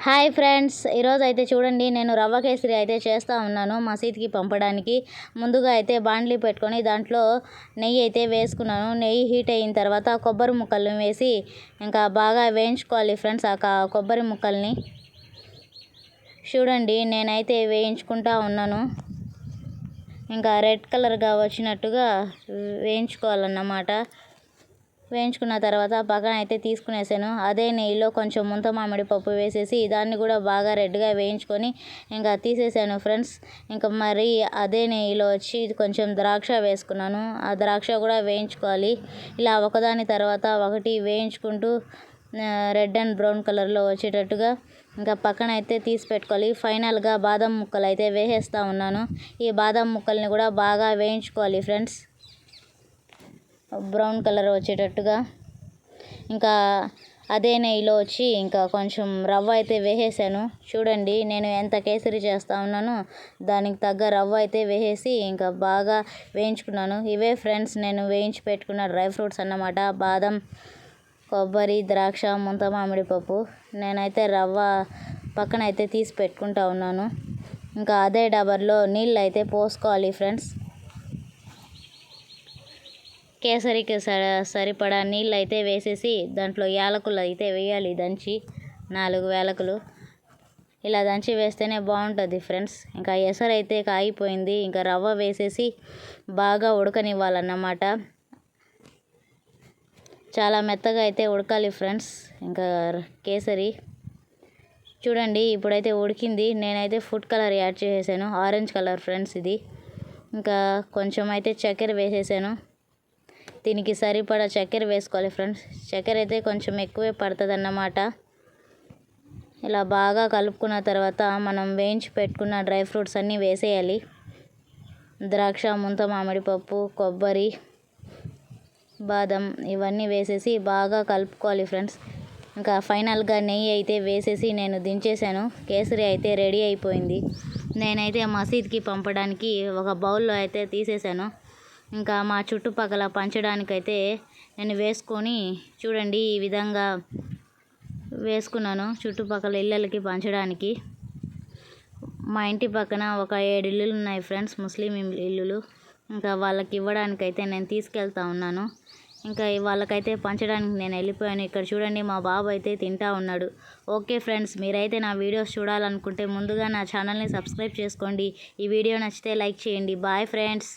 Hi friends ఈరోజు అయితే చూడండి నేను రవ్వ కేసరి అయితే చేస్తూ ఉన్నాను మసీద్కి పంపడానికి. ముందుగా అయితే బాండ్లీ పెట్టుకొని దాంట్లో నెయ్యి అయితే వేసుకున్నాను. నెయ్యి హీట్ అయిన తర్వాత కొబ్బరి ముక్కల్ని వేసి ఇంకా బాగా వేయించుకోవాలి ఫ్రెండ్స్ ఆ కొబ్బరి ముక్కల్ని. చూడండి నేనైతే వేయించుకుంటా ఉన్నాను. ఇంకా రెడ్ కలర్గా వచ్చినట్టుగా వేయించుకోవాలన్నమాట. వేయించుకున్న తర్వాత పక్కన అయితే తీసుకునేసాను. అదే నెయ్యిలో కొంచెం ముంత మామిడి పప్పు వేసేసి దాన్ని కూడా బాగా రెడ్గా వేయించుకొని ఇంకా తీసేసాను ఫ్రెండ్స్. ఇంకా మరి అదే నెయ్యిలో వచ్చి కొంచెం ద్రాక్ష వేసుకున్నాను. ఆ ద్రాక్ష కూడా వేయించుకోవాలి. ఇలా ఒకదాని తర్వాత ఒకటి వేయించుకుంటూ రెడ్ అండ్ బ్రౌన్ కలర్లో వచ్చేటట్టుగా ఇంకా పక్కన అయితే తీసి పెట్టుకోవాలి. ఫైనల్గా బాదం ముక్కలు అయితే వేసేస్తూ ఉన్నాను. ఈ బాదం ముక్కల్ని కూడా బాగా వేయించుకోవాలి ఫ్రెండ్స్. బ్రౌన్ కలర్ వచ్చేటట్టుగా. ఇంకా అదే నెయ్యిలో వచ్చి ఇంకా కొంచెం రవ్వ అయితే వేసేసాను. చూడండి నేను ఎంత కేసరి చేస్తా ఉన్నానో దానికి తగ్గ రవ్వ అయితే వేసేసి ఇంకా బాగా వేయించుకున్నాను. ఇవే ఫ్రెండ్స్ నేను వేయించి పెట్టుకున్న డ్రై ఫ్రూట్స్ అన్నమాట. బాదం కొబ్బరి ద్రాక్ష ముంత మామిడి పప్పు. నేనైతే రవ్వ పక్కన అయితే తీసి పెట్టుకుంటా ఉన్నాను. ఇంకా అదే డబర్లో నీళ్ళు అయితే పోసుకోవాలి ఫ్రెండ్స్. కేసరికి స- సరిపడా నీళ్ళు అయితే వేసేసి దాంట్లో యాలకులు అయితే వేయాలి. దంచి నాలుగు వేలకులు ఇలా దంచి వేస్తేనే బాగుంటుంది ఫ్రెండ్స్. ఇంకా ఎసరు అయితే కాగిపోయింది. ఇంకా రవ్వ వేసేసి బాగా ఉడకనివ్వాలన్నమాట. చాలా మెత్తగా అయితే ఉడకాలి ఫ్రెండ్స్. ఇంకా కేసరి. చూడండి ఇప్పుడైతే ఉడికింది. నేనైతే ఫుడ్ కలర్ యాడ్ చేసేసాను. ఆరెంజ్ కలర్ ఫ్రెండ్స్ ఇది. ఇంకా కొంచెం అయితే చక్కెర వేసేసాను. దీనికి సరిపడా చక్కెర వేసుకోవాలి ఫ్రెండ్స్. చక్కెర అయితే కొంచెం ఎక్కువే పడుతుంది అన్నమాట ఇలా బాగా కలుపుకున్న తర్వాత మనం వేయించి పెట్టుకున్న డ్రై ఫ్రూట్స్ అన్నీ వేసేయాలి. ద్రాక్ష ముంత మామిడి పప్పు కొబ్బరి బాదం ఇవన్నీ వేసేసి బాగా కలుపుకోవాలి ఫ్రెండ్స్. ఇంకా ఫైనల్గా నెయ్యి అయితే వేసేసి నేను దించేసాను కేసరి అయితే రెడీ అయిపోయింది. నేనైతే మసీద్కి పంపడానికి ఒక బౌల్లో అయితే తీసేసాను ఇంకా మా చుట్టుపక్కల పంచడానికైతే నేను వేసుకొని చూడండి ఈ విధంగా వేసుకున్నాను చుట్టుపక్కల ఇళ్ళకి పంచడానికి. మా ఇంటి పక్కన ఒక ఏడు ఇల్లులు ఉన్నాయి ఫ్రెండ్స్ ముస్లిం ఇల్లులు. ఇంకా వాళ్ళకి ఇవ్వడానికైతే నేను తీసుకెళ్తా ఉన్నాను. ఇంకా వాళ్ళకైతే పంచడానికి నేను వెళ్ళిపోయాను. ఇక్కడ చూడండి మా బాబు అయితే తింటా ఉన్నాడు. ఓకే ఫ్రెండ్స్ మీరైతే నా వీడియోస్ చూడాలనుకుంటే ముందుగా నా ఛానల్ని సబ్స్క్రైబ్ చేసుకోండి. ఈ వీడియో నచ్చితే లైక్ చేయండి. Bye friends.